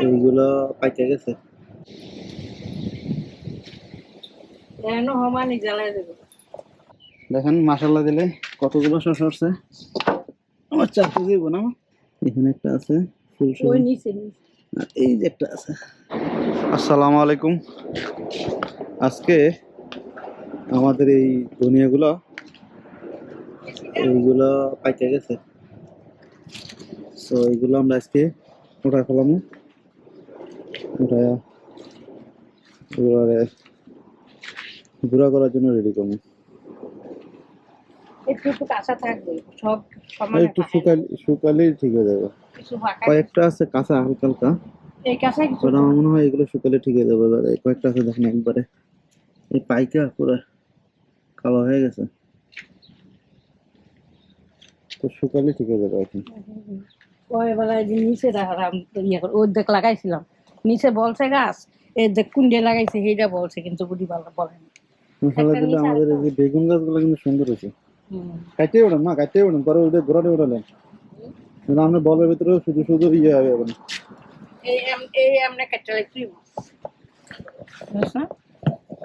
এইগুলো পাইতে গেছে। দেখেন মাসাল্লা দিলে কতগুলো শস আসছে আমার চারটে দিব না এখানে একটা আছে ফুল আর এই যে একটা আছে। আসসালামু আলাইকুম। আজকে আমাদের এই ধনিয়াগুলো এইগুলো পাইতে গেছে। তো এইগুলো আমরা আজকে উঠায় ফেলাম উঠায় এগুলো গুঁড়া করার জন্য রেডি করব। একটু। শুকাল শুকালেই ঠিক হয়ে যাবে। কয়েকটা আছে কাঁচা হালকা হালকা ওটা আমার মনে হয় এগুলো শুকালে ঠিক হয়ে যাবে এই কয়েকটা আছে দেখেন একবারে। এই পাইকা পুরো কালো হয়ে গেছে। তো শুকালে ঠিক হয়ে যাবে এখন ওই বেলায় যে নিচে রাখলাম ইয়ে করে দেখ লাগাইছিলাম। নিচে বলছে গাছ এই দেখ কুন্ডে লাগাইছে সেইটা বলছে কিন্তু বুড়ি বালা বলে না। মশলা একটা দিলে নিচে আমাদের এই যে বেগুন গাছগুলো কিন্তু সুন্দর হয়েছে। মা পরে ওদের আমরা বলের ভিতরে শুধু শুধু ইয়ে হবে এখন এই এম- এই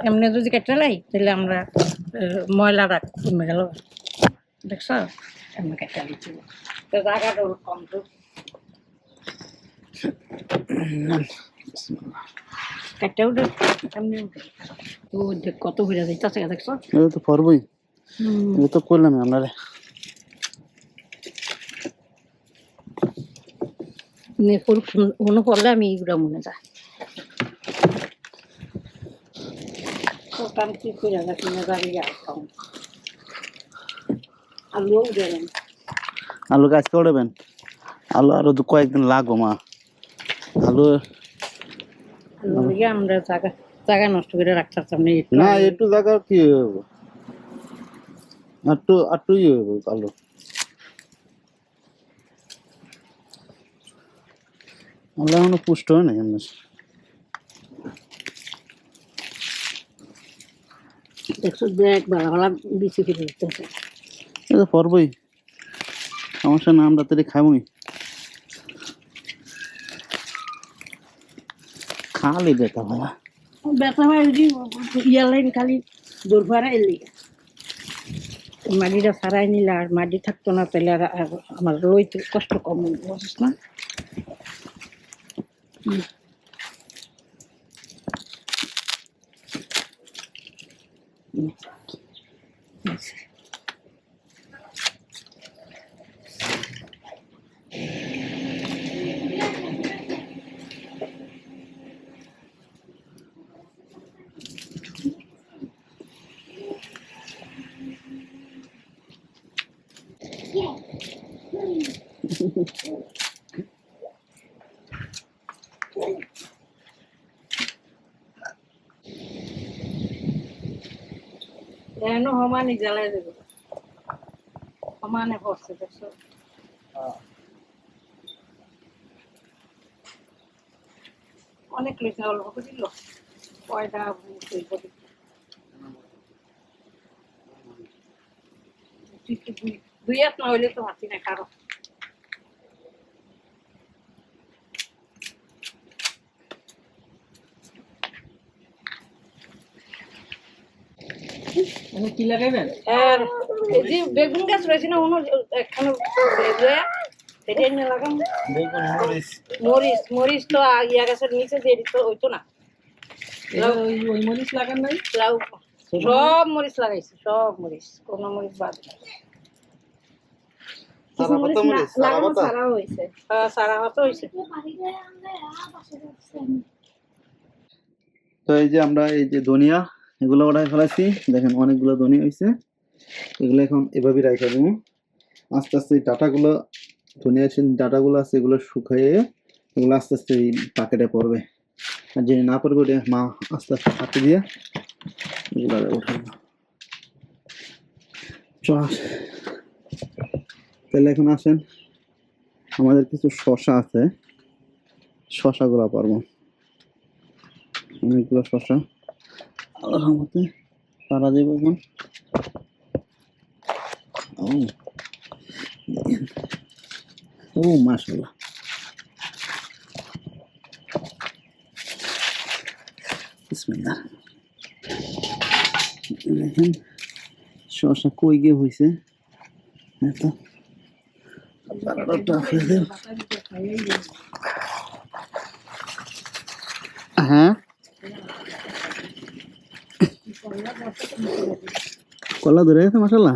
এমনি যদি কেটে লাই তাহলে আমরা আহ, ময়লাটা কমে গেল। দেখছ এমনি কেটে লাই তুই তো জায়গাটা ওর কম তো কেটে উঠে এমনি তো দেখ কত যাইতেছে দেখছ এটা তো পারবই এটা তো করলাম আপনারা কোনো আমি এইগুলো মনে যায় কি করে রাখি না যাবি আর খাও আলুও আলু গাছ উঠাবেন আলু আরও দু কয়েকদিন লাগবো মা। আলু আলু আমরা জায়গা জায়গা নষ্ট করে রাখতাম না একটু জায়গা কি হবে একটু একটু ইয়ে হবে আলু। আলু এখনও পুষ্ট হয় না এমনি। দেখছ দেখ ভালো ভালো বিচি ফিরে এটা পরবই। সমস্যা না, আমরা তো খাবই খালি বেটা ভাড়া ব্যথা হয় যদি ইয়া লাইন খালি দূর এলি। মাটিটা সারাই নিলে আর মাটি থাকতো না, তাহলে আর আমার লইতে কষ্ট কম বুঝিস না? এখনও সমানে জ্বালাই দেবো। সমানে পড়ছে দেখছ? অনেক অল্প কয়টা দুই হাত না হইলে তো হাতি না, কারও। কি লাগাইবেন? আর এই যে বেগুন গাছ রয়েছে না অন্য একখানে বেগুয়া সেটা লাগাম বেগুন মরিচ। মরিচ মরিচ তো ইয়া গাছের নিচে দিয়ে দিত হইতো না। ওই ওই মরিচ লাগান নাই? লাউ। সব মরিচ লাগাইছি সব মরিচ কোনো মরিচ বাদ নাই। তো এই যে আমরা এই যে ধনিয়া এগুলো ওটাই ফেলাইছি দেখেন অনেকগুলো ধনিয়া হয়েছে এগুলো এখন এভাবে রাখা দেবো। আস্তে আস্তে ডাটাগুলো ধনিয়া আছে, ডাটাগুলো আছে, এগুলো শুকিয়ে এগুলো আস্তে আস্তে এই প্যাকেটে পড়বে। আর যিনি না পড়বে, ওটা মা আস্তে আস্তে হাতে দিয়ে এগুলো উঠাবে। তাহলে এখন আসেন। আমাদের কিছু শশা আছে। শশাগুলো পারব। অনেকগুলো শশা আল্লাহ রহমতে পারা যাবে এখন। ও ও মাশাল্লাহ বিসমিল্লাহ। দেখেন, শশা কই গিয়ে হয়েছে এত। বারোটা কলা ধরে গেছে মাসাল্লাহ মাসাল্লাহ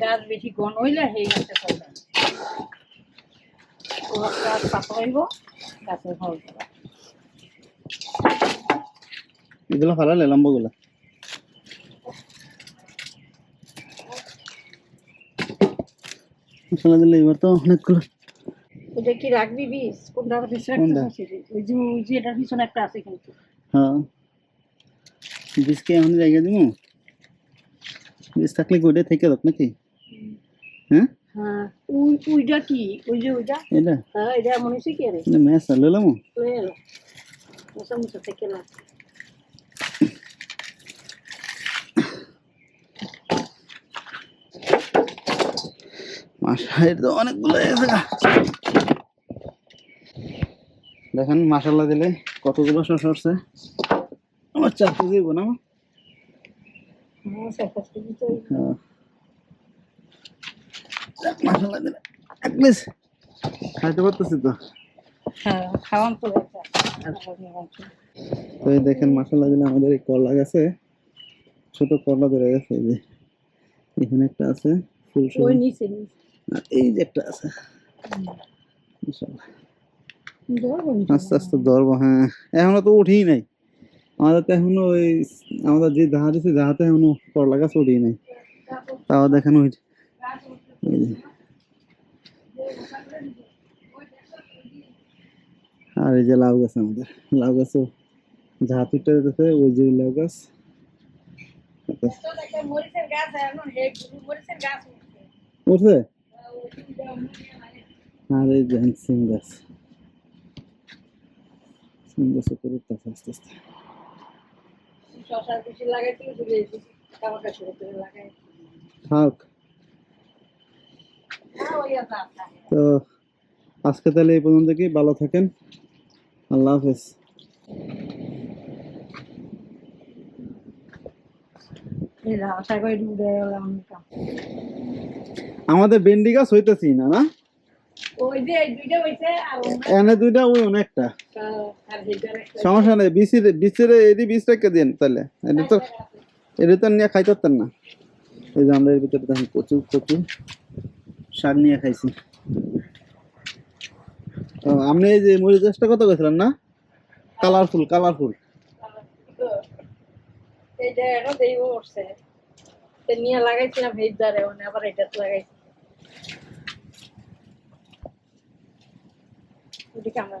গাছ বেশি ঘন হইলে গাছে ফল দেয় ওরা গাছ পাতা হইব গাছের ফল দেবে এগুলো ফালালে লম্বগুলো মশলা দিলে এবার তো অনেকগুলো ওটা কি রাখবি বীজ কোনটা পিছনে কোনটা? একটা আছে রে? ওই যে ওই যে এটার পিছনে একটা আছে কিন্তু হ্যাঁ বীজকে এখন জায়গা দিব বীজ থাকলে গোটে থেকে দেখ নাকি হ্যাঁ হ্যাঁ ওই ওইটা কি? ওই যে ওইটা এটা। হ্যাঁ এটা মনে হচ্ছে কি রে থেকে না। তো অনেকগুলো গা। দেখেন মাসাল্লা দিলে কতগুলো শস হচ্ছে আমার চার কেজি হইবো না? হ্যাঁ সাতাশ কেজি তো ওই- হ্যাঁ। যাক, মাশাআল্লাহ এক পিস খাইতে পারতেছি তো। হ্যাঁ খাওয়ান তো তো এই দেখেন দিলে আমাদের এই করলা গাছে ছোট করলা ধরে গেছে এই যে। এখানে একটা আছে ফুল সহ ওই নিচে নিচে। আর এই যে একটা আছে। আস্তে আস্তে ধরবো হ্যাঁ। এখনও তো উঠেই নাই। আমাদের তো এখনও ওই আমাদের যে জাহাজ আছে জাহাজে এখনও করলা গাছ উঠেই নাই। তাও দেখেন ওই। আর এই যে লাউ গাছ আমাদের। লাউ গাছও উঠে যেতেছে ওই যে লাউ গাছ। গাছ উঠছে। আর এই যে সিম গাছ। সিম গাছ উপরে উঠতেছে আস্তে আস্তে। শশার বেশি লাগাইছিল চলে এসেছি টাকা শুরু করে লাগাই থাক হ্যাঁ ওই আছে আপনার তো আজকে তাহলে এই পর্যন্ত কি? ভালো থাকেন। আল্লাহ হাফেজ। আমাদের ভেন্ডি গাছ হইতেছি না না? এনে দুইটা ওই অনেকটা সমস্যা নেই বিচির বিচির এদি বীজ রেখে দিন তাহলে। এটা তো এটা তো নিয়ে খাইতে না। এই যে আমরা এর ভিতরে দেখেন প্রচুর প্রচুর শাক নিয়ে খাইছি। ও, আপনি এই যে মরিচ চাষটা কত করেছিলেন না? Colourful colourful. তে নিয়ে লাগাইছিলাম ওনে আবার এটা লাগাইছি। আমরা